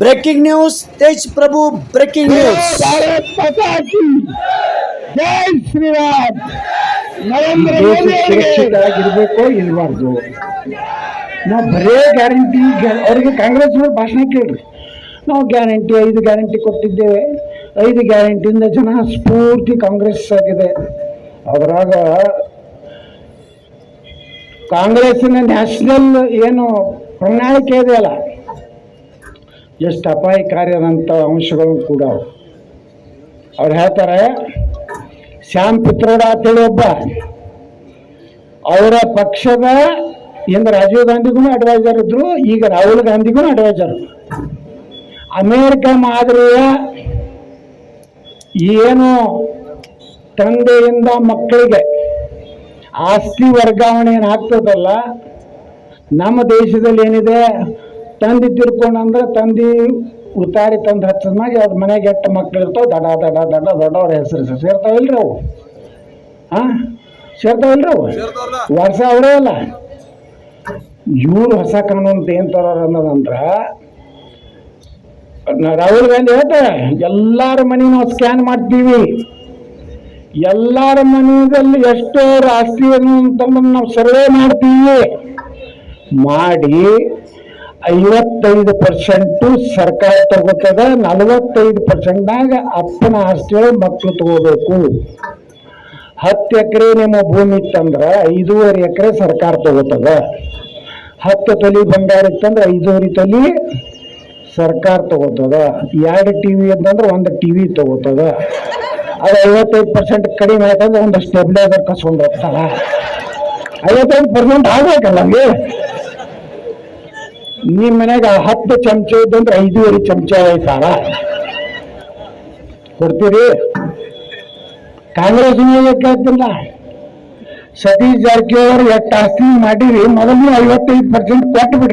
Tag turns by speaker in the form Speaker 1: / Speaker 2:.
Speaker 1: Breaking news Tej Prabhu breaking news.
Speaker 2: ಜೈ ಶ್ರೀರಾಮ್. ನರೇಂದ್ರ ಮೋದಿ
Speaker 3: ಸುರಕ್ಷಿತವಾಗಿರ್ಬೇಕು ಇರಬಾರ್ದು ನಾವು ಬರೇ ಗ್ಯಾರಂಟಿ ಅವರಿಗೆ ಕಾಂಗ್ರೆಸ್ ಭಾಷಣ ಕೇಳ್ರಿ. ನಾವು ಗ್ಯಾರಂಟಿ ಐದು ಗ್ಯಾರಂಟಿ ಕೊಟ್ಟಿದ್ದೇವೆ. ಐದು ಗ್ಯಾರಂಟಿಯಿಂದ ಜನ ಸ್ಫೂರ್ತಿ ಕಾಂಗ್ರೆಸ್ ಆಗಿದೆ. ಅದರಾಗ ಕಾಂಗ್ರೆಸ್ಸಿನ ನ್ಯಾಷನಲ್ ಏನು ಪ್ರಣಾಳಿಕೆ ಇದೆಯಲ್ಲ ಎಷ್ಟು ಅಪಾಯಕಾರಿಯಾದಂಥ ಅಂಶಗಳು ಕೂಡ ಅವು. ಅವ್ರು ಹೇಳ್ತಾರೆ, ಶ್ಯಾಮ್ ಪಿತ್ರೋಡ ಅಂತೇಳಿ ಒಬ್ಬ, ಅವರ ಪಕ್ಷದ ಹಿಂದೆ ರಾಜೀವ್ ಗಾಂಧಿಗೂ ಅಡ್ವೈಸರ್ ಇದ್ರು, ಈಗ ರಾಹುಲ್ ಗಾಂಧಿಗೂ ಅಡ್ವೈಸರ್ ಅಮೇರಿಕ ಮಾದರಿಯ ಏನು ತಂದೆಯಿಂದ ಮಕ್ಕಳಿಗೆ ಆಸ್ತಿ ವರ್ಗಾವಣೆ ಏನು ಆಗ್ತದಲ್ಲ? ನಮ್ಮ ದೇಶದಲ್ಲಿ ಏನಿದೆ? ತಂದಿ ತಿರ್ಕೊಂಡು ಅಂದ್ರೆ ತಂದಿ ಉತ್ತಾರಿ ತಂದು ಹಚ್ಚಿದ ಮ್ಯಾಗೆ ಅದು ಮನೆಗೆ ಎಷ್ಟು ಮಕ್ಳು ಇರ್ತಾವೆ ದಡ ದಡ ದಡ ದೊಡ್ಡವ್ರ ಹೆಸರು ಸೇರ್ತಾವಿಲ್ರಿ ಅವು. ಹಾಂ ಸೇರ್ತಾವಿಲ್ರಿ ಅವು? ವರ್ಷ ಅವರೇ ಅಲ್ಲ. ಇವ್ರು ಹೊಸ ಕಾನೂನು ಏನು ತರೋರು ಅನ್ನೋದಂದ್ರೆ ರಾಹುಲ್ ಗಾಂಧಿ ಹೇಳ್ತಾರೆ ಎಲ್ಲಾರ ಮನೆ ನಾವು ಸ್ಕ್ಯಾನ್ ಮಾಡ್ತೀವಿ. ಎಲ್ಲಾರ ಮನೆಯಲ್ಲಿ ಎಷ್ಟೋ ರಾಷ್ಟ್ರೀಯ ಏನು ನಾವು ಸರ್ವೆ ಮಾಡ್ತೀವಿ. ಮಾಡಿ ಐವತ್ತೈದು ಪರ್ಸೆಂಟು ಸರ್ಕಾರ ತಗೋತದ, ನಲವತ್ತೈದು ಪರ್ಸೆಂಟ್ನಾಗ ಅಪ್ಪನ ಆಸ್ತಿಯೊಳಗೆ ಮಕ್ಕಳು ತಗೋಬೇಕು. ಹತ್ತು ಎಕರೆ ನಿಮ್ಮ ಭೂಮಿ ಇತ್ತಂದ್ರೆ ಐದೂವರೆ ಎಕರೆ ಸರ್ಕಾರ ತಗೋತದ. ಹತ್ತು ತೊಲಿ ಬಂಗಾರ ಇತ್ತಂದ್ರೆ ಐದೂವರೆ ತೊಲಿ ಸರ್ಕಾರ ತಗೋತದ. ಎರಡು ಟಿ ವಿ ಅಂತಂದ್ರೆ ಒಂದು ಟಿ ವಿ ತಗೋತದ. ಅದು ಐವತ್ತೈದು ಪರ್ಸೆಂಟ್ ಕಡಿಮೆ ಆಯ್ತಂದ್ರೆ ಒಂದು ಸ್ಟೆಬಿಲೈಸರ್ ಕಸ್ಕೊಂಡು ಹೋಗ್ತಾರ. ಐವತ್ತೈದು ಪರ್ಸೆಂಟ್ ಆಗ್ಬೇಕಲ್ಲ ನಮಗೆ ನಿಮ್ಮ ಮನ್ಯಾಗ ಹತ್ತು ಚಮಚ ಇದ್ದಂದ್ರೆ ಐದೂವರೆ ಚಮಚ ಆಯ್ತಾರ? ಕೊಡ್ತೀರಿ? ಕಾಂಗ್ರೆಸ್ ಕೇಳ್ತಿಲ್ಲ ಸತೀಶ್ ಜಾರಕಿಹೊಳಿ ಎಷ್ಟು ಆಸ್ತಿ ಮಾಡಿರಿ, ಮೊದಲು ಐವತ್ತೈದು ಪರ್ಸೆಂಟ್ ಕೊಟ್ಟು ಬಿಡ್ರಿ